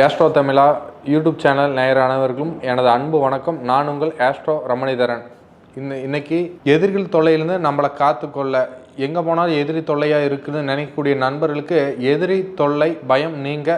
Astro தமிழா YouTube channel நேயரானவர்களும் எனது அன்பு வணக்கம். நான் உங்கள் ஏஸ்ட்ரோ ரமணிதரன். இந்த இன்னைக்கு எதிரிகள் தொல்லையிலேருந்து நம்மளை காத்துக்கொள்ள எங்கே போனாலும் எதிரி தொல்லையாக இருக்குதுன்னு நினைக்கக்கூடிய நண்பர்களுக்கு எதிரி தொல்லை பயம் நீங்க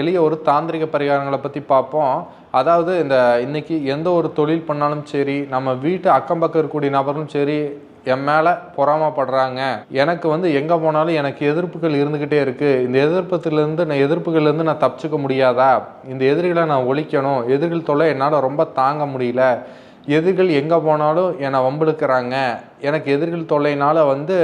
எளிய ஒரு தாந்திரிக பரிகாரங்களை பற்றி பார்ப்போம். அதாவது இந்த இன்னைக்கு எந்த ஒரு தொழில் பண்ணாலும் சரி நம்ம வீட்டு அக்கம் பக்கம் இருக்கக்கூடிய நபர்களும் சரி என் மேலே பொறாமப்படுறாங்க. எனக்கு வந்து எங்கே போனாலும் எனக்கு எதிர்ப்புகள் இருந்துக்கிட்டே இருக்குது இந்த எதிர்ப்பத்திலேருந்து நான் எதிர்ப்புகள்லேருந்து நான் தப்பிச்சுக்க முடியாதா? இந்த எதிரிகளை நான் ஒழிக்கணும். எதிரிகள் தொல்லை என்னால் ரொம்ப தாங்க முடியல. எதிர்கள் எங்கே போனாலும் என்னை வம்பிழுக்கிறாங்க. எனக்கு எதிர்கள் தொல்லைனால் வந்து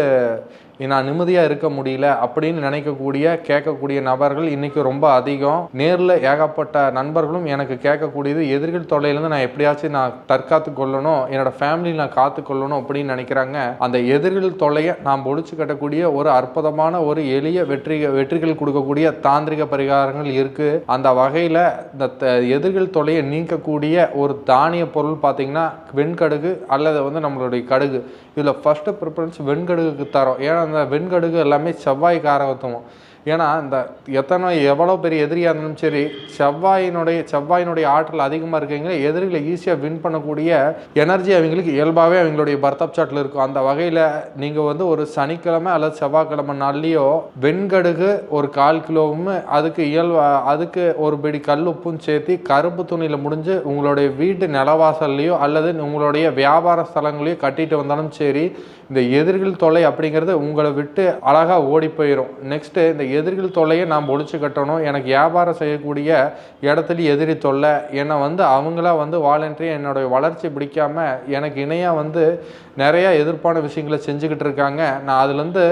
நான் நிம்மதியாக இருக்க முடியல அப்படின்னு நினைக்கக்கூடிய கேட்கக்கூடிய நபர்கள் இன்றைக்கி ரொம்ப அதிகம். நேரில் ஏகப்பட்ட நண்பர்களும் எனக்கு கேட்கக்கூடியது எதிர்கள் தொல்லையிலேருந்து நான் எப்படியாச்சும் நான் தற்காத்து கொள்ளணும் என்னோட ஃபேமிலி நான் காத்து கொள்ளணும் அப்படின்னு நினைக்கிறாங்க. அந்த எதிரிகள் தொல்லையை நாம் ஒழிச்சு கட்டக்கூடிய ஒரு அற்புதமான ஒரு எளிய வெற்றி வெற்றிகள் கொடுக்கக்கூடிய தாந்திரிக பரிகாரங்கள் இருக்குது அந்த வகையில் இந்த த- எதிரிகள் தொல்லையை நீக்கக்கூடிய ஒரு தானிய பொருள் பார்த்திங்கன்னா வெண்கடுகு அல்லது வந்து நம்மளுடைய கடுகு. இதில் ஃபஸ்ட்டு ப்ரிஃபரன்ஸ் வெண்கடுகுக்கு தரோம். ஏன்னா அந்த வெண்கடுகு எல்லாமே செவ்வாய் காரகத்துவம் ஏன்னா இந்த எத்தனை எவ்வளோ பெரிய எதிரியாக இருந்தாலும் சரி செவ்வாயினுடைய செவ்வாயினுடைய ஆற்றல் அதிகமாக இருக்கீங்க எதிரிகளை ஈஸியாக வின் பண்ணக்கூடிய எனர்ஜி அவங்களுக்கு இயல்பாகவே அவங்களுடைய பர்த்தப் சாட்டில் இருக்கும். அந்த வகையில் நீங்கள் வந்து ஒரு சனிக்கிழமை அல்லது செவ்வாய்க்கிழமை நாள்லேயோ வெண்கடுகு ஒரு கால் கிலோவும் அதுக்கு இயல்பா அதுக்கு ஒரு பிடி கல் உப்பும் சேர்த்து கருப்பு துணியில் முடிஞ்சு உங்களுடைய வீட்டு நிலவாசல்லையோ அல்லது உங்களுடைய வியாபார ஸ்தலங்களையோ கட்டிட்டு வந்தாலும் சரி இந்த எதிரிகள் தொலை அப்படிங்கிறது உங்களை விட்டு அழகாக ஓடி போயிடும் நெக்ஸ்ட்டு இந்த எதிரிகள் தொல்லையை நாம் ஒழிச்சு கட்டணும். எனக்கு வியாபாரம் செய்யக்கூடிய இடத்துல எதிரி தொல்லை. என்னை வந்து அவங்களா வந்து வாலண்டரி என்னுடைய வளர்ச்சி பிடிக்காமல் எனக்கு இணையாக வந்து நிறையா எதிர்ப்பான விஷயங்களை செஞ்சுக்கிட்டு இருக்காங்க. நான் அதுலேருந்து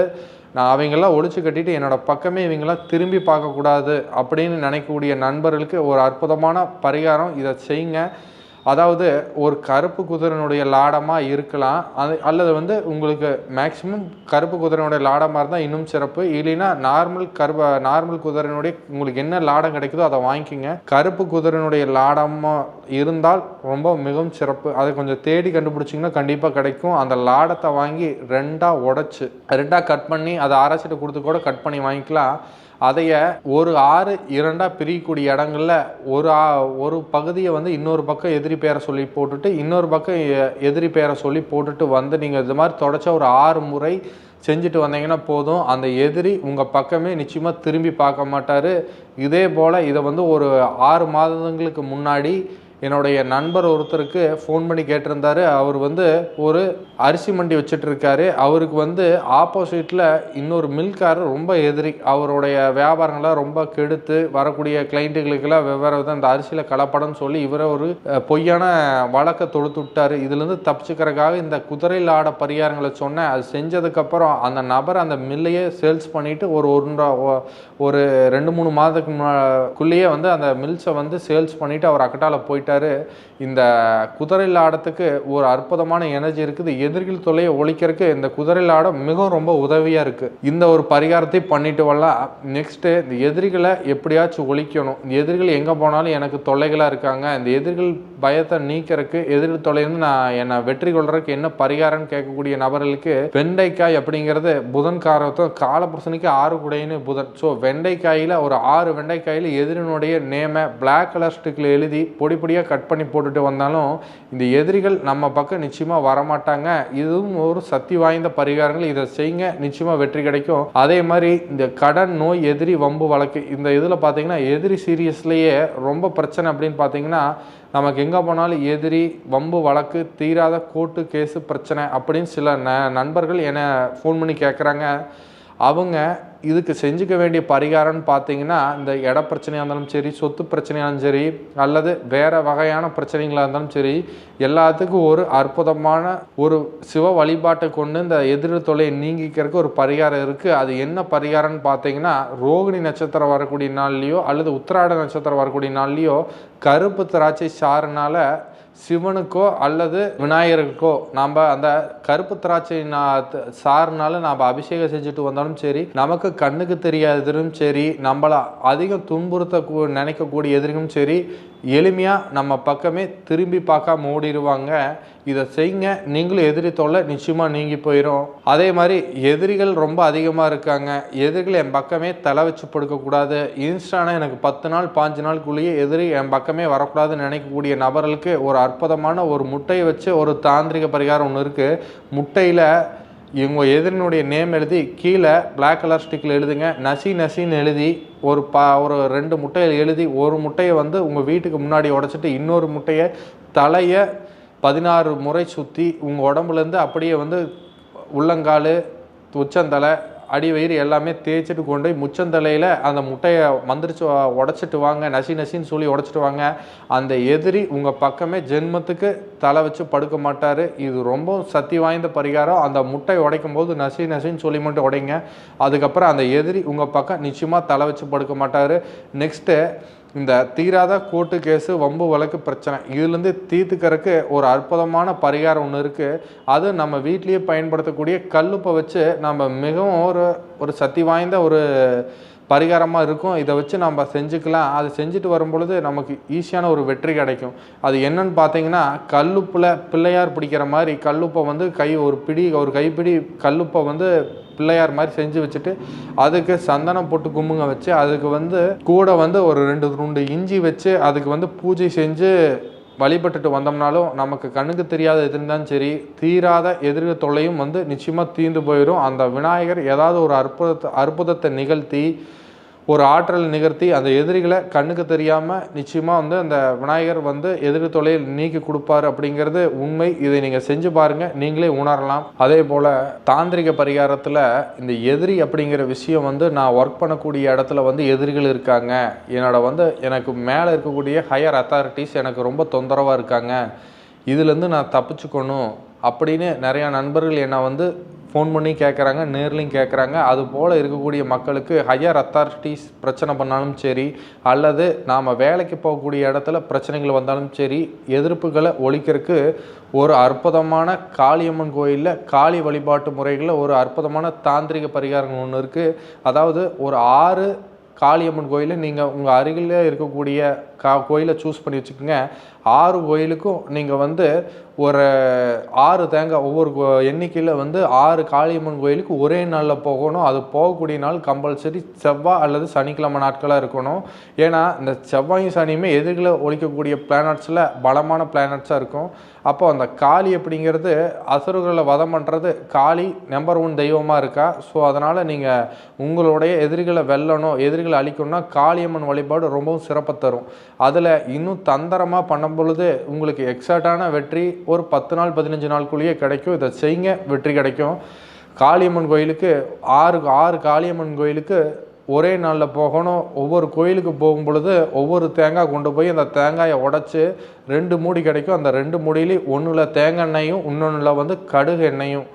நான் அவங்களாம் ஒழிச்சு கட்டிட்டு என்னோடய பக்கமே இவங்களாம் திரும்பி பார்க்கக்கூடாது அப்படின்னு நினைக்கக்கூடிய நண்பர்களுக்கு ஒரு அற்புதமான பரிகாரம் இதை செய்யுங்க. அதாவது ஒரு கருப்பு குதிரனுடைய லாடமாக இருக்கலாம். அது அல்லது வந்து உங்களுக்கு மேக்ஸிமம் கருப்பு குதிரனுடைய லாடமாக இருந்தால் இன்னும் சிறப்பு. இல்லைன்னா நார்மல் கருப்ப நார்மல் குதிரையினுடைய உங்களுக்கு என்ன லாடம் கிடைக்குதோ அதை வாங்கிக்கோங்க. கருப்பு குதிரனுடைய லாடமாக இருந்தால் ரொம்ப மிகவும் சிறப்பு. அதை கொஞ்சம் தேடி கண்டுபிடிச்சிங்கன்னா கண்டிப்பாக கிடைக்கும். அந்த லாடத்தை வாங்கி ரெண்டாக உடச்சி ரெண்டாக கட் பண்ணி அதை ஆராய்ச்சிட்டு கொடுத்து கூட கட் பண்ணி வாங்கிக்கலாம். அதைய ஒரு ஆறு இரண்டாக பிரிக்கக்கூடிய இடங்கள்ல ஒரு ஆ- ஒரு பகுதியை வந்து இன்னொரு பக்கம் எதிரி பேரை சொல்லி போட்டுட்டு இன்னொரு பக்கம் எ- எதிரி பேரை சொல்லி போட்டுட்டு வந்து நீங்கள் இது மாதிரி தொடச்ச ஒரு ஆறு முறை செஞ்சுட்டு வந்தீங்கன்னா போதும். அந்த எதிரி உங்கள் பக்கமே நிச்சயமாக திரும்பி பார்க்க மாட்டார். இதே போல் இதை வந்து ஒரு ஆறு மாதங்களுக்கு முன்னாடி என்னுடைய நண்பர் ஒருத்தருக்கு ஃபோன் பண்ணி கேட்டிருந்தாரு. அவர் வந்து ஒரு அரிசி மண்டி வச்சிட்டுருக்காரு. அவருக்கு வந்து ஆப்போசிட்டில் இன்னொரு மில்காரர் ரொம்ப எதிரி. அவருடைய வியாபாரங்களை ரொம்ப கெடுத்து வரக்கூடிய கிளைண்ட்டுகளுக்கெல்லாம் வெவ்வேறு விதம் அந்த அரிசியில் கலப்படம்னு சொல்லி இவரை ஒரு பொய்யான வழக்கை தொடுத்து விட்டார். இதுலேருந்து தப்பிச்சுக்கிறதுக்காக இந்த குதிரையில் ஆட பரிகாரங்களை சொன்னேன். அது செஞ்சதுக்கப்புறம் அந்த நபர் அந்த மில்லையே சேல்ஸ் பண்ணிவிட்டு ஒரு ஒன்றரை ஒரு ரெண்டு மூணு மாதத்துக்கு முன்னாக்குள்ளேயே வந்து அந்த மில்ஸை வந்து சேல்ஸ் பண்ணிவிட்டு அவர் அக்கட்டால போயிட்டாரு. இந்த குதிரையில் ஆடத்துக்கு ஒரு அற்புதமான எனர்ஜி இருக்குது. எதிர்கள் தொல்லையை ஒழிக்கிறதுக்கு இந்த குதிரையில் ஆடம் மிகவும் ரொம்ப உதவியாக இருக்குது இந்த ஒரு பரிகாரத்தை பண்ணிட்டு வரலாம். நெக்ஸ்ட்டு இந்த எதிரிகளை எப்படியாச்சும் ஒழிக்கணும். இந்த எதிரிகள் எங்கே போனாலும் எனக்கு தொல்லைகளாக இருக்காங்க. இந்த எதிரிகள் பயத்தை நீக்கிறதுக்கு எதிரில் தொல்லையிலிருந்து நான் என்னை வெற்றி கொள்றதுக்கு என்ன பரிகாரம்னு கேட்கக்கூடிய நபர்களுக்கு வெண்டைக்காய் அப்படிங்கிறது புதன் காரத்தும் காலபுருஷனுக்கு ஆறு குடையின்னு புதன். ஸோ வெண்டைக்காயில் ஒரு ஆறு வெண்டைக்காயில் எதிரினுடைய நேமை பிளாக் கலர் ஸ்டிக்கில் எழுதி பொடி பொடியாக கட் பண்ணி போட்டுட்டு வந்தாலும் இந்த எதிரிகள் நம்ம பக்கம் நிச்சயமாக வரமாட்டாங்க. இதுவும் ஒரு சக்தி வாய்ந்த பரிகாரங்கள். இதை செய்யுங்க நிச்சயமாக வெற்றி கிடைக்கும். அதே மாதிரி இந்த கடன் நோய் எதிரி வம்பு வழக்கு இந்த இதில் பார்த்தீங்கன்னா எதிரி சீரியஸ்லேயே ரொம்ப பிரச்சனை அப்படின்னு பார்த்தீங்கன்னா நமக்கு எங்கே போனாலும் எதிரி வம்பு வழக்கு தீராத கோர்ட்டு கேஸு பிரச்சனை அப்படின்னு சில ந நண்பர்கள் என்னை ஃபோன் பண்ணி கேட்குறாங்க அவங்க இதுக்கு செஞ்சுக்க வேண்டிய பரிகாரம்னு பார்த்தீங்கன்னா இந்த இட பிரச்சனையாக இருந்தாலும் சரி சொத்து பிரச்சனையாலும் சரி அல்லது வேறு வகையான பிரச்சனைகளாக இருந்தாலும் சரி எல்லாத்துக்கும் ஒரு அற்புதமான ஒரு சிவ வழிபாட்டை கொண்டு இந்த எதிர் தொலையை நீங்கிக்கிறதுக்கு ஒரு பரிகாரம் இருக்குது அது என்ன பரிகாரம்னு பார்த்தீங்கன்னா ரோகிணி நட்சத்திரம் வரக்கூடிய நாள்லேயோ அல்லது உத்திராட நட்சத்திரம் வரக்கூடிய நாள்லேயோ கருப்பு திராட்சை சாறுனால சிவனுக்கோ அல்லது விநாயகருக்கோ நாம் அந்த கருப்பு திராட்சை நா- சாறுனால நாம் அபிஷேகம் செஞ்சுட்டு வந்தாலும் சரி நமக்கு கண்ணுக்கு தெரியாததும் சரி நம்மளை அதிகம் துன்புறுத்த நினைக்கக்கூடிய எதிரியும் சரி எளிமையாக நம்ம பக்கமே திரும்பி பார்க்காம ஓடிடுவாங்க இதை செய்யுங்க. நீங்களும் எதிரி தொல்லை நிச்சயமாக நீங்கி போயிடும் அதே மாதிரி எதிரிகள் ரொம்ப அதிகமாக இருக்காங்க. எதிரிகள் என் பக்கமே தலை வச்சு படுக்கக்கூடாது இன்ஸ்டானா எனக்கு பத்து நாள் பாஞ்சு நாளுக்குள்ளேயே எதிரி என் பக்கமே வரக்கூடாதுன்னு நினைக்கக்கூடிய நபர்களுக்கு ஒரு அற்புதமான ஒரு முட்டையை வச்சு ஒரு தாந்திரிக பரிகாரம் ஒன்று இருக்குது முட்டையில் இவங்க எதிரினுடைய நேம் எழுதி கீழே பிளாக் கலர் ஸ்டிக்கில் எழுதுங்க. நசி நசின்னு எழுதி ஒரு பா ஒரு ரெண்டு முட்டையில் எழுதி ஒரு முட்டையை வந்து உங்கள் வீட்டுக்கு முன்னாடி உடச்சிட்டு இன்னொரு முட்டையை தலையை பதினாறு முறை சுற்றி உங்கள் உடம்புலேருந்து அப்படியே வந்து உள்ளங்கால் உச்சந்தலை அடி வயிறு எல்லாமே தேய்ச்சிட்டு கொண்டு போய் முச்சந்தலையில் அந்த முட்டையை மந்திரிச்சு உடச்சிட்டு வாங்க நசி நசின்னு சொல்லி உடச்சிட்டு வாங்க. அந்த எதிரி உங்கள் பக்கமே ஜென்மத்துக்கு தலை வச்சு படுக்க மாட்டார். இது ரொம்ப சக்தி வாய்ந்த பரிகாரம். அந்த முட்டை உடைக்கும் போது நசி நசின்னு சொல்லி மட்டும் உடைங்க. அதுக்கப்புறம் அந்த எதிரி உங்கள் பக்கம் நிச்சயமாக தலை வச்சு படுக்க மாட்டார். நெக்ஸ்ட்டு இந்த தீராத கோர்ட்டு கேஸு வம்பு வழக்கு பிரச்சனை இதுலேருந்து தீர்த்துக்கிறதுக்கு ஒரு அற்புதமான பரிகாரம் ஒன்று இருக்குது அது நம்ம வீட்லேயே பயன்படுத்தக்கூடிய கல்லுப்பை வச்சு நம்ம மிகவும் ஒரு ஒரு சக்தி வாய்ந்த ஒரு பரிகாரமாக இருக்கும். இதை வச்சு நம்ம செஞ்சுக்கலாம். அது செஞ்சுட்டு வரும்பொழுது நமக்கு ஈஸியான ஒரு வெற்றி கிடைக்கும். அது என்னன்னு பார்த்தீங்கன்னா கல்லுப்பில் பிள்ளையார் பிடிக்கிற மாதிரி கல்லுப்பை வந்து கை ஒரு பிடி ஒரு கைப்பிடி கல்லுப்பை வந்து பிள்ளையார் மாதிரி செஞ்சு வச்சுட்டு அதுக்கு சந்தனம் போட்டு கும்புங்க வச்சு அதுக்கு வந்து கூட வந்து ஒரு ரெண்டு ரெண்டு இஞ்சி வச்சு அதுக்கு வந்து பூஜை செஞ்சு வழிபட்டுட்டு வந்தோம்னாலும் நமக்கு கண்ணுக்கு தெரியாத எதிர்ந்தாலும் இருந்தாலும் சரி தீராத எதிர்க தொல்லையும் வந்து நிச்சயமாக தீர்ந்து போயிடும் அந்த விநாயகர் ஏதாவது ஒரு அற்புதத்தை அற்புதத்தை நிகழ்த்தி ஒரு ஆற்றல் நிகழ்த்தி அந்த எதிரிகளை கண்ணுக்கு தெரியாமல் நிச்சயமாக வந்து அந்த விநாயகர் வந்து எதிரி தொலையில் நீக்கி கொடுப்பாரு அப்படிங்கிறது உண்மை. இதை நீங்கள் செஞ்சு பாருங்கள் நீங்களே உணரலாம். அதே போல் தாந்திரிக பரிகாரத்தில் இந்த எதிரி அப்படிங்கிற விஷயம் வந்து நான் ஒர்க் பண்ணக்கூடிய இடத்துல வந்து எதிரிகள் இருக்காங்க. என்னோட வந்து எனக்கு மேலே இருக்கக்கூடிய ஹையர் அத்தாரிட்டிஸ் எனக்கு ரொம்ப தொந்தரவாக இருக்காங்க. இதுலேருந்து நான் தப்பிச்சுக்கணும் அப்படின்னு நிறையா நண்பர்கள் என்னை வந்து ஃபோன் பண்ணி கேட்குறாங்க நேர்லையும் கேட்குறாங்க அது போல் இருக்கக்கூடிய மக்களுக்கு ஹையர் அத்தாரிட்டிஸ் பிரச்சனை பண்ணாலும் சரி அல்லது நாம் வேலைக்கு போகக்கூடிய இடத்துல பிரச்சனைகள் வந்தாலும் சரி எதிர்ப்புகளை ஒழிக்கிறதுக்கு ஒரு அற்புதமான காளியம்மன் கோயிலில் காளி வழிபாட்டு முறைகளில் ஒரு அற்புதமான தாந்திரிக பரிகாரங்கள் ஒன்று இருக்குது அதாவது ஒரு ஆறு காளியம்மன் கோயிலை நீங்கள் உங்கள் அருகில் இருக்கக்கூடிய கா கோயிலை சூஸ் பண்ணி வச்சுக்கோங்க. ஆறு கோயிலுக்கும் நீங்கள் வந்து ஒரு ஆறு தேங்காய் ஒவ்வொரு எண்ணிக்கையில் வந்து ஆறு காளியம்மன் கோயிலுக்கு ஒரே நாளில் போகணும். அது போகக்கூடிய நாள் கம்பல்சரி செவ்வாய் அல்லது சனிக்கிழமை நாட்களாக இருக்கணும். ஏன்னா இந்த செவ்வாயும் சனியுமே எதிர்களை ஒழிக்கக்கூடிய பிளானட்ஸில் பலமான பிளானட்ஸாக இருக்கும். அப்போ அந்த காளி அப்படிங்கிறது அசுரர்களை வதம் பண்ணுறது காளி நம்பர் ஒன் தெய்வமாக இருக்கா? ஸோ அதனால் நீங்கள் உங்களுடைய எதிரிகளை வெல்லணும் எதிரிகளை அழிக்கணும்னா காளியம்மன் வழிபாடு ரொம்பவும் சிறப்பை தரும். அதில் இன்னும் தந்திரமாக பண்ண பொழுது உங்களுக்கு எக்ஸாக்டான வெற்றி ஒரு பத்து நாள் பதினஞ்சு நாளுக்குள்ளேயே கிடைக்கும். இதை செய்யுங்க வெற்றி கிடைக்கும். காளியம்மன் கோயிலுக்கு ஆறு ஆறு காளியம்மன் கோயிலுக்கு ஒரே நாளில் போகணும். ஒவ்வொரு கோயிலுக்கு போகும் பொழுது ஒவ்வொரு தேங்காய் கொண்டு போய் அந்த தேங்காயை உடச்சி ரெண்டு மூடி கிடைக்கும். அந்த ரெண்டு மூடியிலையும் ஒன்றில் தேங்காய் எண்ணெயும் இன்னொன்றில் வந்து கடுகு எண்ணெயும்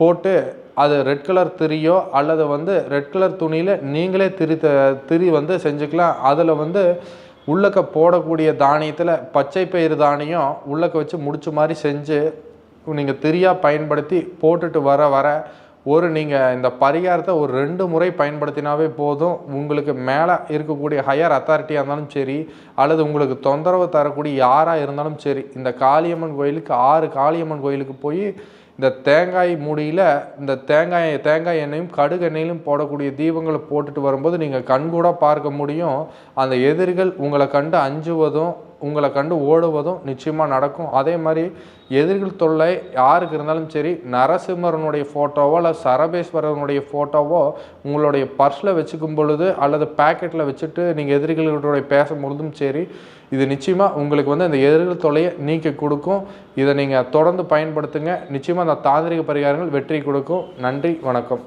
போட்டு அது ரெட் கலர் திரியோ அல்லது வந்து ரெட் கலர் துணியில் நீங்களே திரி திரி வந்து செஞ்சுக்கலாம். அதில் வந்து உள்ளக்க போடக்கூடிய தானியத்தில் பச்சை பயிறு தானியம் உள்ளக்க வச்சு முடிச்ச மாதிரி செஞ்சு நீங்கள் திரியாக பயன்படுத்தி போட்டுட்டு வர வர ஒரு நீங்கள் இந்த பரிகாரத்தை ஒரு ரெண்டு முறை பயன்படுத்தினாவே போதும். உங்களுக்கு மேலே இருக்கக்கூடிய ஹையர் அத்தாரிட்டியாக இருந்தாலும் சரி அல்லது உங்களுக்கு தொந்தரவு தரக்கூடிய யாராக இருந்தாலும் சரி இந்த காளியம்மன் கோயிலுக்கு ஆறு காளியம்மன் கோயிலுக்கு போய் இந்த தேங்காய் மூடியில் இந்த தேங்காய் தேங்காய் எண்ணெயும் கடுகு எண்ணெயிலும் போடக்கூடிய தீபங்களை போட்டுட்டு வரும்போது நீங்கள் கண்கூட பார்க்க முடியும். அந்த எதிரிகள் உங்களை கண்டு அஞ்சுவதும் உங்களை கண்டு ஓடுவதும் நிச்சயமாக நடக்கும். அதே மாதிரி எதிர்கள் தொல்லை யாருக்கு இருந்தாலும் சரி நரசிம்மரனுடைய ஃபோட்டோவோ அல்லது சரபேஸ்வரனுடைய ஃபோட்டோவோ உங்களுடைய பர்ஸில் வச்சுக்கும் பொழுது அல்லது பேக்கெட்டில் வச்சுட்டு நீங்கள் எதிரிகளுடைய பேசும்பொழுதும் சரி இது நிச்சயமாக உங்களுக்கு வந்து அந்த எதிர்கள் தொல்லையை நீக்கி கொடுக்கும். இதை நீங்கள் தொடர்ந்து பயன்படுத்துங்க. நிச்சயமாக அந்த தாந்திரிக பரிகாரங்கள் வெற்றி கொடுக்கும். நன்றி வணக்கம்.